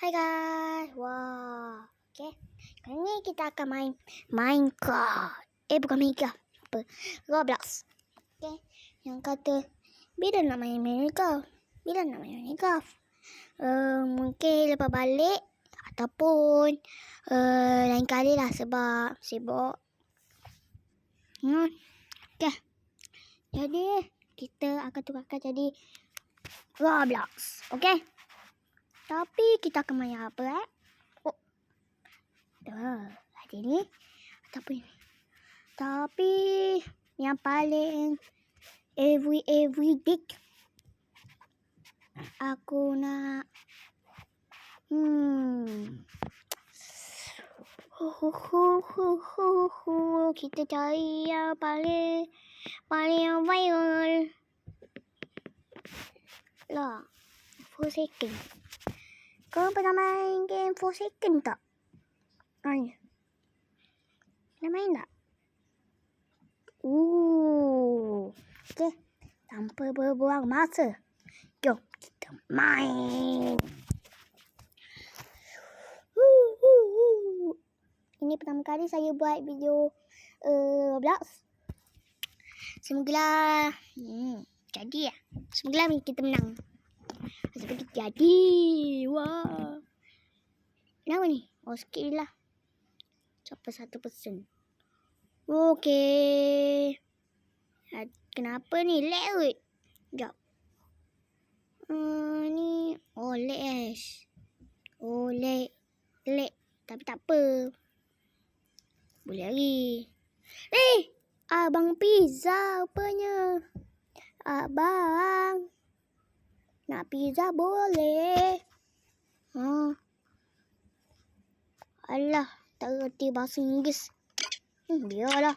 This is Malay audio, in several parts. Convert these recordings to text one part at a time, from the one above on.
Hai guys. Wah. Okay. Kali ni kita akan main Minecraft. Eh bukan Minecraft. Apa? Roblox. Okay. Yang kata bila nak main Minecraft? Bila nak main Minecraft? Uh, mungkin lepas balik ataupun uh, lain kali lah sebab sibuk. Hmm. Okay. Jadi kita akan tukarkan jadi Roblox. Okay. Tapi kita akan main apa eh? Oh. Dah. Ada ni. Ataupun ni. Tapi yang paling every every day aku nak hmm hu hu hu hu hu hu kita cari yang paling paling yang viral lah 4 second kau pernah main game 4 second tak? Main. Pernah main tak? Ooh. Okay. Tanpa berbuang masa. Jom kita main. Ini pertama kali saya buat video uh, Roblox. Semoga hmm, jadi ya. Semoga kita menang. Seperti jadi. Wah. Kenapa ni? Oh, sikit lah. Sampai satu persen. Okey. Kenapa ni? Wait. Sekejap. Uh, ni. Oh, lag es. Oh, lag. Lag. Tapi tak apa. Boleh lagi. Eh! Abang pizza rupanya. Abang. Nak pizza boleh. Ha. Alah, tak reti bahasa Inggeris. Hmm, biarlah.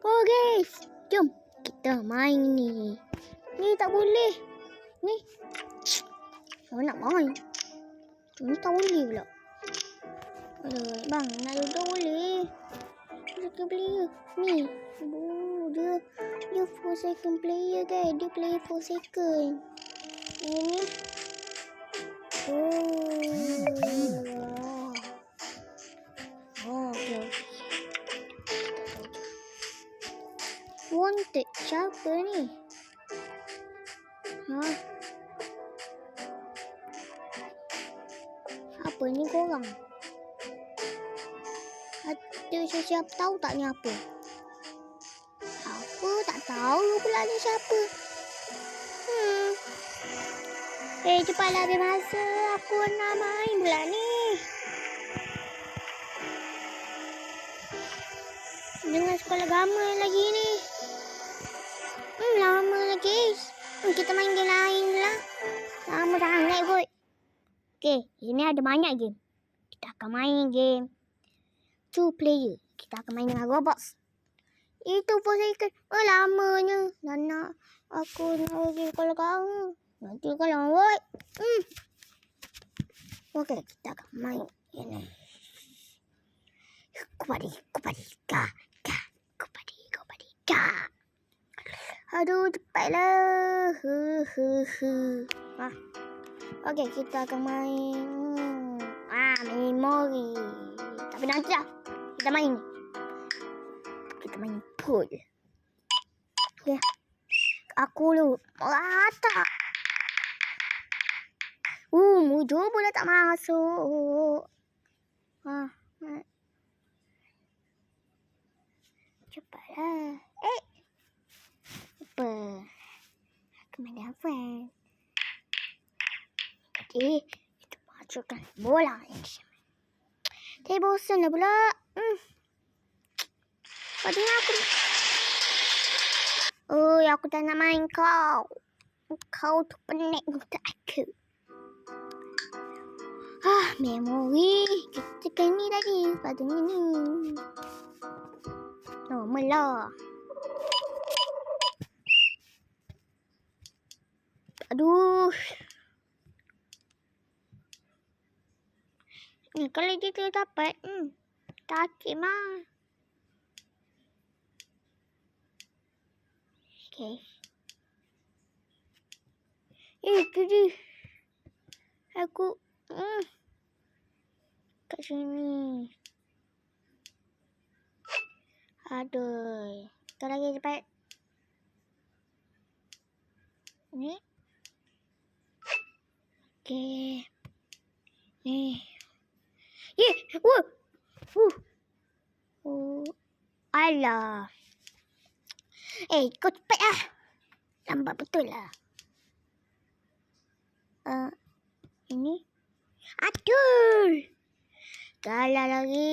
Oh guys, jom kita main ni. Ni tak boleh. Ni. Saya nak main. Ni tak boleh pula. Aduh, bang, nak duduk boleh. Kita player. Ni. Oh, dia dia 4 second player guys. Dia play 4 second. Ini. Oh. Oh, okay. Wanted siapa ni? Ha? Apa ni korang? Ada siapa tahu tak ni apa? Apa tak tahu pula ni siapa? Hmm. Eh cepatlah habis masa aku nak main pula ni. Dengan sekolah agama lagi ni. Hmm, lama lagi. Hmm, kita main game lain lah. Lama sangat kot. Okay, ini ada banyak game. Kita akan main game two player. Kita akan main dengan Roblox. Itu pun saya ikan. Oh, lamanya. Dan nak aku nak pergi kalau kamu. Nanti kalau buat. Hmm. Okey, kita akan main ini. Kupadi, kupadi, ka, ka, kupadi, kupadi, ka. Aduh, cepatlah. Hu, hu, hu. Ah. Okey, kita akan main. Hmm. Ah, memori. Tapi nanti lah. Kita main. Kita main pool. Ya. Aku lu. Rata. Uh, mujur pula tak masuk. Ah. Cepatlah. Eh. Apa? Aku main apa? Jadi, kita masukkan bola tapi bosan lah pula. Hmm. Padahal aku... Oh, aku tak nak main kau. Kau tu penik untuk aku. Ah, memori. Kita kan ni tadi. Sepatutnya ni. Normal lah. Aduh. Ni kalau dia tu dapat, hmm, takik mah. Okay. Eh, kiri. Aku. Hmm. Kat sini. Aduh. Kita lagi cepat. Ni. Okey. Ni. Ye, wuh. Wuh. Oh. Alah. Eh, kau cepat lah. Lambat betul lah. Uh, ini. Aduh. Kalah lagi.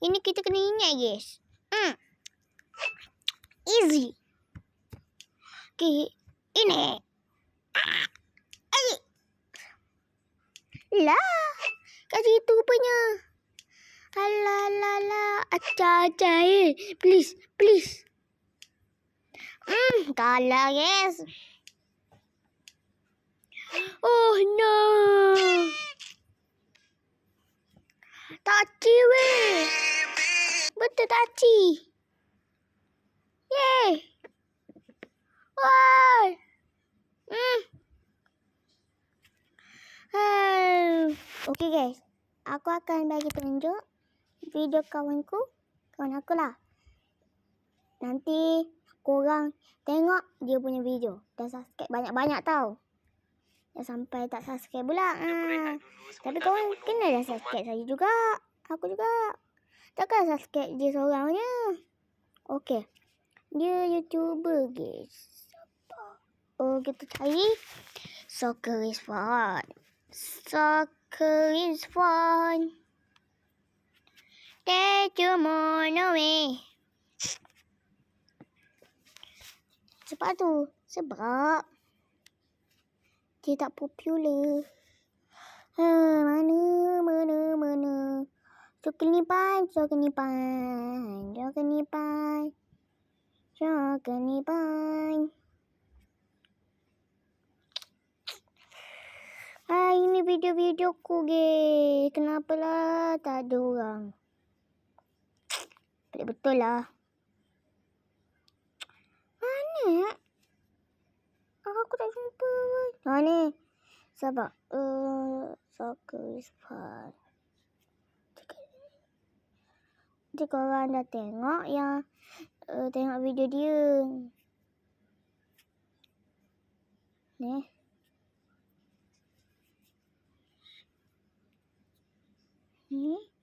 Ini kita kena ingat guys. Hmm. Easy. Okay. Ini. Ah. Lah. Kat situ rupanya. Alah, alah, alah. Acah, acah eh. Please, please. Hmm, kalah guys. Oh no. Taci weh. Betul taci. Yay. Wah. Hmm. Hmm. Okay guys. Aku akan bagi tunjuk video kawanku. Kawan aku lah. Nanti korang tengok dia punya video. Dan subscribe banyak-banyak tau. Dah sampai tak subscribe pula. Ha. Tapi korang kena dah subscribe saya juga. Aku juga. Takkan subscribe dia seorang je. Dia YouTuber guys. Oh kita cari. Soccer is fun. Soccer is fun. Moon away. Sebab tu. Sebab. Dia tak popular. Ha, mana, mana, mana. Suka nipan, suka nipan. Suka nipan. Suka nipan. Ah, ini video-video ku, ge. Kenapalah tak ada orang? Betul lah. Mana? Aku tak jumpa. Ha ni. Sabar. Uh, soccer is fun. Nanti korang dah tengok yang uh, tengok video dia. Ni. Ni.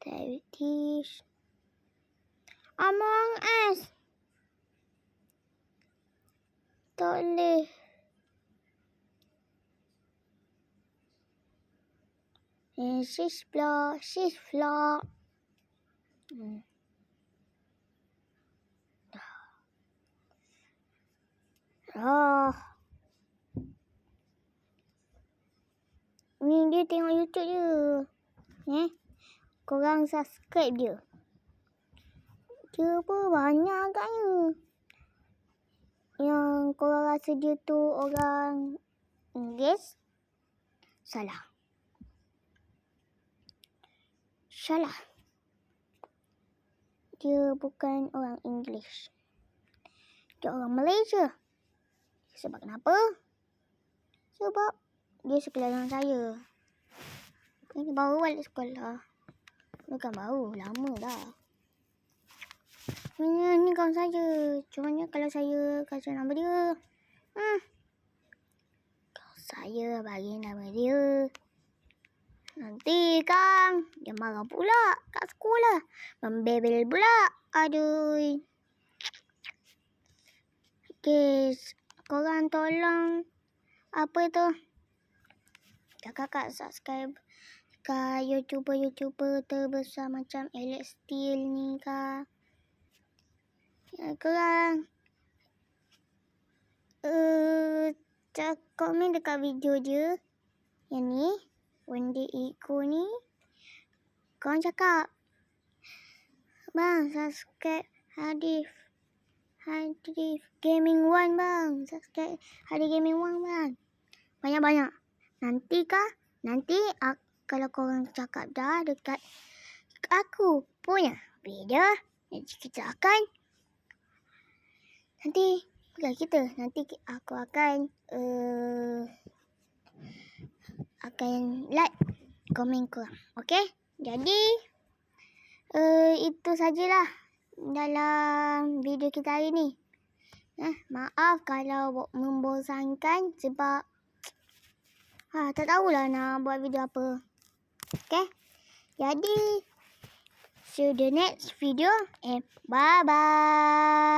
Diabetes. Among Us. Tak boleh. Eh, sis pula. Sis pula. Hmm. Oh. Ni dia tengok YouTube je. Korang subscribe dia. Dia pun banyak agaknya. Yang korang rasa dia tu orang Inggeris. Salah. Salah. Dia bukan orang English. Dia orang Malaysia. Sebab kenapa? Sebab dia sekolah dengan saya. Ini baru balik sekolah. Bukan baru, lama dah. Sebenarnya ni kawan saya. Cumanya kalau saya kasih nama dia. Hmm. Kawan saya bagi nama dia. Nanti kan dia marah pula kat sekolah. Membebel pula. Aduh. Guys, korang tolong apa tu? Kakak subscribe kat YouTuber-YouTuber terbesar macam Alex Steel ni kak. Ya, korang uh, komen dekat video dia yang ni Wendy Iko ni. Korang cakap bang subscribe Hadif Hadif Gaming One bang. Subscribe Hadif Gaming One bang. Banyak-banyak. Nanti kah? Nanti ak- kalau korang cakap dah dekat aku punya video, nanti kita akan nanti bukan kita nanti aku akan uh, akan like komen korang. Okey? Jadi uh, itu sajalah dalam video kita hari ni. Eh, maaf kalau bo- membosankan sebab ha, tak tahulah nak buat video apa. Okay? Jadi, see you the next video and bye-bye.